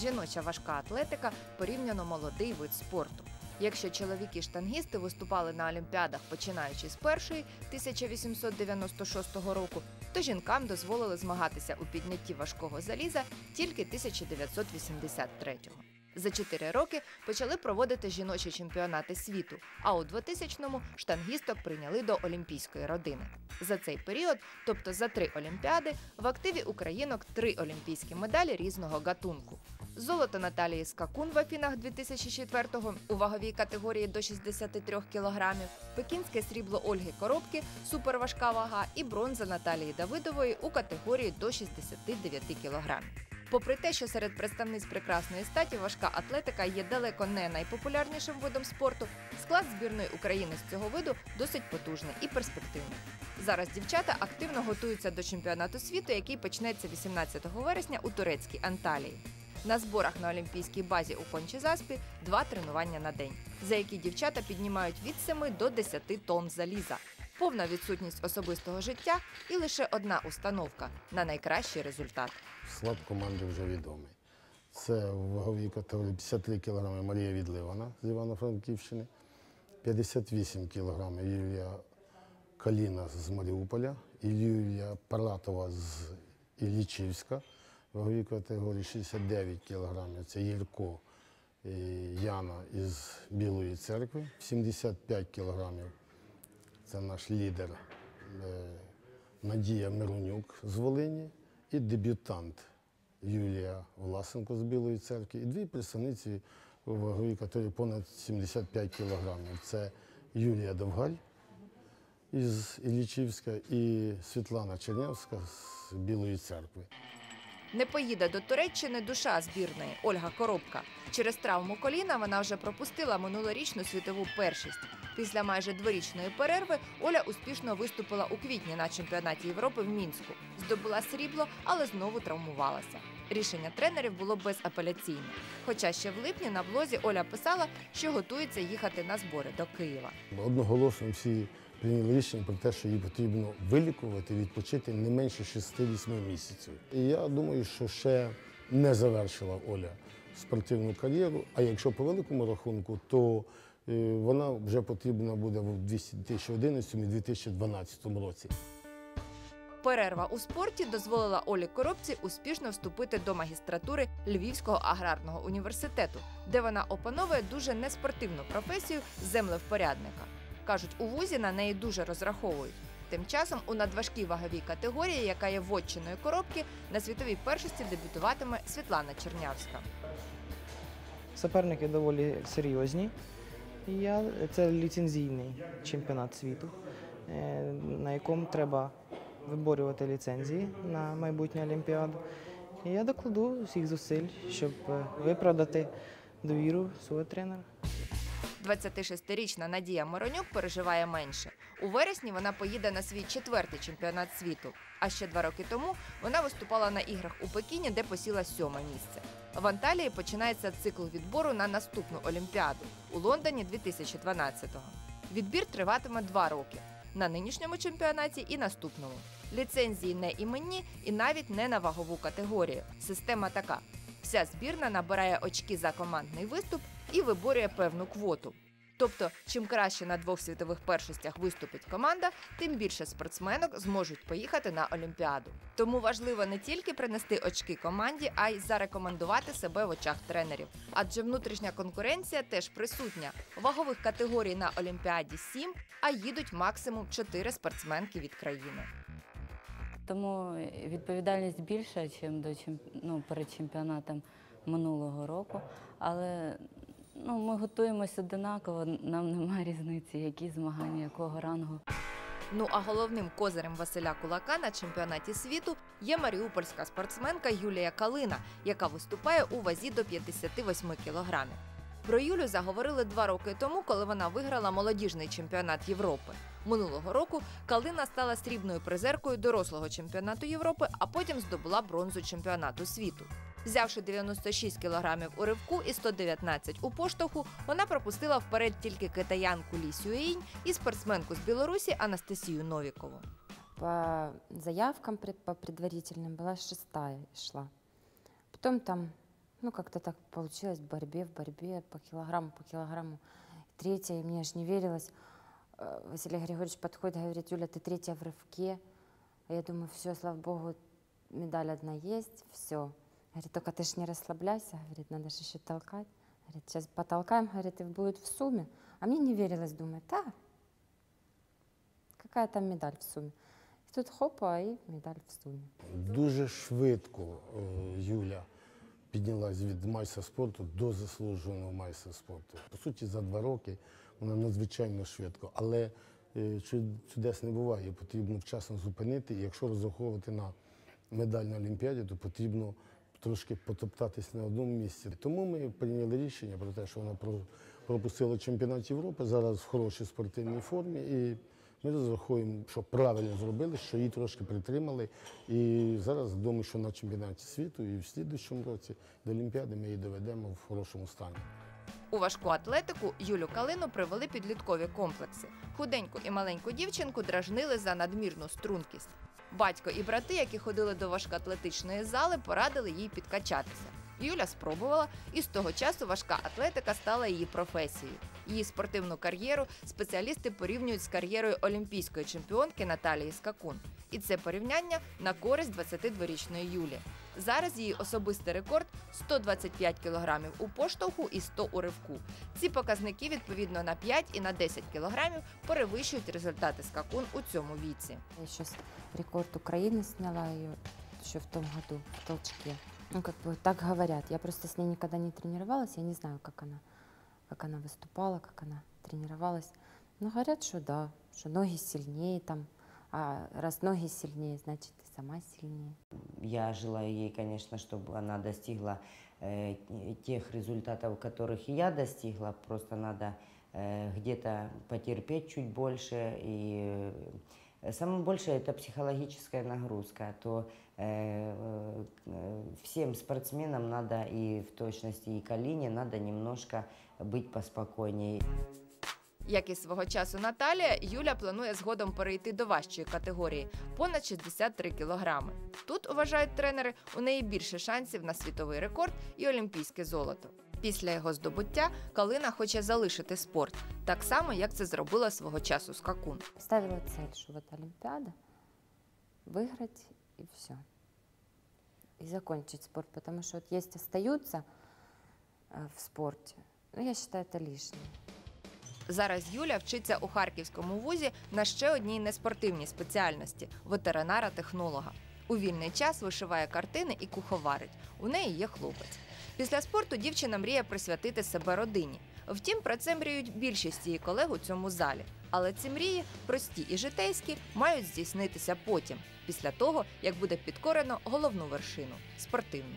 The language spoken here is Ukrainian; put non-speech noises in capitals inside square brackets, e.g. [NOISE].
Жіноча важка атлетика порівняно молодий вид спорту. Якщо чоловіки-штангісти виступали на олімпіадах починаючи з першої 1896 року, то жінкам дозволили змагатися у піднятті важкого заліза тільки 1983-го. За чотири роки почали проводити жіночі чемпіонати світу, а у 2000-му штангісток прийняли до олімпійської родини. За цей період, тобто за три олімпіади, в активі українок три олімпійські медалі різного гатунку. Золото Наталії Скакун в Афінах 2004-го у ваговій категорії до 63 кілограмів, пекінське срібло Ольги Коробки, суперважка вага і бронза Наталії Давидової у категорії до 69 кілограмів. Попри те, що серед представниць прекрасної статі важка атлетика є далеко не найпопулярнішим видом спорту, склад збірної України з цього виду досить потужний і перспективний. Зараз дівчата активно готуються до чемпіонату світу, який почнеться 18 вересня у турецькій Анталії. На зборах на олімпійській базі у Кончезаспі два тренування на день, за які дівчата піднімають від 7 до 10 тонн заліза. Повна відсутність особистого життя і лише одна установка на найкращий результат. Склад команди вже відомий. Це в ваговій категорії 53 кг Марія Відливана з Івано-Франківщини, 58 кг Юлія Каліна з Маріуполя, Юлія Паратова з Іллічівська. Ваговій категорії 69 кг це Єрко і Яна із Білої церкви, 75 кг це наш лідер е, Надія Миронюк з Волині і дебютант Юлія Власенко з Білої церкви. І дві представниці ваговій категорії понад 75 кілограмів. Це Юлія Довгаль із Іллічівська і Світлана Чернявська з Білої церкви. Не поїде до Туреччини душа збірної Ольга Коробка. Через травму коліна вона вже пропустила минулорічну світову першість. Після майже дворічної перерви Оля успішно виступила у квітні на чемпіонаті Європи в Мінську. Здобула срібло, але знову травмувалася. Рішення тренерів було безапеляційне. Хоча ще в липні на блозі Оля писала, що готується їхати на збори до Києва. Одноголосно всі прийняли рішення про те, що їй потрібно вилікувати, відпочити не менше 6-8 місяців. І я думаю, що ще не завершила Оля спортивну кар'єру. А якщо по великому рахунку, то е, вона вже потрібна буде в 2011 і 2012 році. Перерва у спорті дозволила Олі Коробці успішно вступити до магістратури Львівського аграрного університету, де вона опановує дуже неспортивну професію землевпорядника. Кажуть, у вузі на неї дуже розраховують. Тим часом у надважкій ваговій категорії, яка є вотчиною коробки, на світовій першості дебютуватиме Світлана Чернявська. Суперники доволі серйозні. Я, це ліцензійний чемпіонат світу, е, на якому треба виборювати ліцензії на майбутню Олімпіаду. І я докладу всіх зусиль, щоб е, виправдати довіру свого тренера. 26-річна Надія Моронюк переживає менше. У вересні вона поїде на свій четвертий чемпіонат світу. А ще два роки тому вона виступала на іграх у Пекіні, де посіла сьоме місце. В Анталії починається цикл відбору на наступну Олімпіаду у Лондоні 2012-го. Відбір триватиме два роки на нинішньому чемпіонаті і наступному. Ліцензії не іменні і навіть не на вагову категорію. Система така: вся збірна набирає очки за командний виступ і виборює певну квоту. Тобто, чим краще на двох світових першостях виступить команда, тим більше спортсменок зможуть поїхати на Олімпіаду. Тому важливо не тільки принести очки команді, а й зарекомендувати себе в очах тренерів. Адже внутрішня конкуренція теж присутня. Вагових категорій на Олімпіаді 7, а їдуть максимум 4 спортсменки від країни. Тому відповідальність більша, ніж до ну, перед чемпіонатом минулого року. Але ну, ми готуємося одинаково, нам немає [LAUGHS] різниці, які змагання, якого рангу. Ну а головним козирем Василя Кулака на чемпіонаті світу є маріупольська спортсменка Юлія Калина, яка виступає у вазі до 58 кілограмів. Про Юлю заговорили два роки тому, коли вона виграла молодіжний чемпіонат Європи. Минулого року Калина стала срібною призеркою дорослого чемпіонату Європи, а потім здобула бронзу чемпіонату світу. Взявши 96 кілограмів у ривку і 119 у поштовху, вона пропустила вперед тільки китаянку Лі Сюєінь і спортсменку з Білорусі Анастасію Новікову. По заявкам пред- по предварительным была шестая шла. Потом там Ну, как-то так получилось в борьбе, в борьбе, по килограмму, по килограмму. Третья, и мне аж не верилось. Э, Василий Григорьевич подходит, говорит, Юля, ты третья в рывке. А я думаю, все, слава богу, медаль одна есть, все. Говорит, только ты ж не расслабляйся, говорит, надо же еще толкать. Говорит, сейчас потолкаем, говорит, и будет в сумме. А мне не верилось, думаю, да, какая там медаль в сумме. И тут хопа, и медаль в сумме. Дуже швидко е, Юля піднялась від майстра спорту до заслуженого майстра спорту. По суті, за два роки вона надзвичайно швидко. Але е, чудес не буває. Потрібно вчасно зупинити. І якщо розраховувати на медаль на Олімпіаді, то потрібно трошки потоптатись на одному місці. Тому ми прийняли рішення про те, що вона про- пропустила чемпіонат Європи, зараз в хорошій спортивній формі. І ми розраховуємо, що правильно зробили, що її трошки притримали. І зараз думаю, що на чемпіонаті світу і в слідчому році до Олімпіади ми її доведемо в хорошому стані. У важку атлетику Юлю Калину привели підліткові комплекси. Худеньку і маленьку дівчинку дражнили за надмірну стрункість. Батько і брати, які ходили до важкоатлетичної зали, порадили їй підкачатися. Юля спробувала, і з того часу важка атлетика стала її професією. Її спортивну кар'єру спеціалісти порівнюють з кар'єрою олімпійської чемпіонки Наталії Скакун. І це порівняння на користь 22-річної Юлі. Зараз її особистий рекорд 125 кілограмів у поштовху і 100 у ривку. Ці показники відповідно на 5 і на 10 кілограмів перевищують результати скакун у цьому віці. Я еще с- рекорд Украины сняла ее еще в том году в толчке. Ну, как бы так говорят. Я просто с ней никогда не тренировалась, я не знаю, как она, как она выступала, как она тренировалась. Но говорят, что да, что ноги сильнее там. А раз ноги сильнее, значит и сама сильнее. Я желаю ей, конечно, чтобы она достигла э, тех результатов, которых и я достигла. Просто надо э, где-то потерпеть чуть больше. И э, самое большее это психологическая нагрузка. То э, э, всем спортсменам надо и в точности и Калине надо немножко быть поспокойнее. Як і свого часу Наталія, Юля планує згодом перейти до важчої категорії понад 63 кілограми. Тут вважають тренери, у неї більше шансів на світовий рекорд і олімпійське золото. Після його здобуття Калина хоче залишити спорт, так само як це зробила свого часу скакун. Ставила цель, что вот Олимпиада, выиграть и все. И закончить спорт, потому что вот есть остаются э, в спорте, ну, я считаю, это лишнее. Зараз Юля вчиться у Харківському вузі на ще одній неспортивній спеціальності ветеринара-технолога. У вільний час вишиває картини і куховарить. У неї є хлопець. Після спорту дівчина мріє присвятити себе родині. Втім, про це мріють більшість її колег у цьому залі. Але ці мрії, прості і житейські, мають здійснитися потім, після того, як буде підкорено головну вершину спортивну.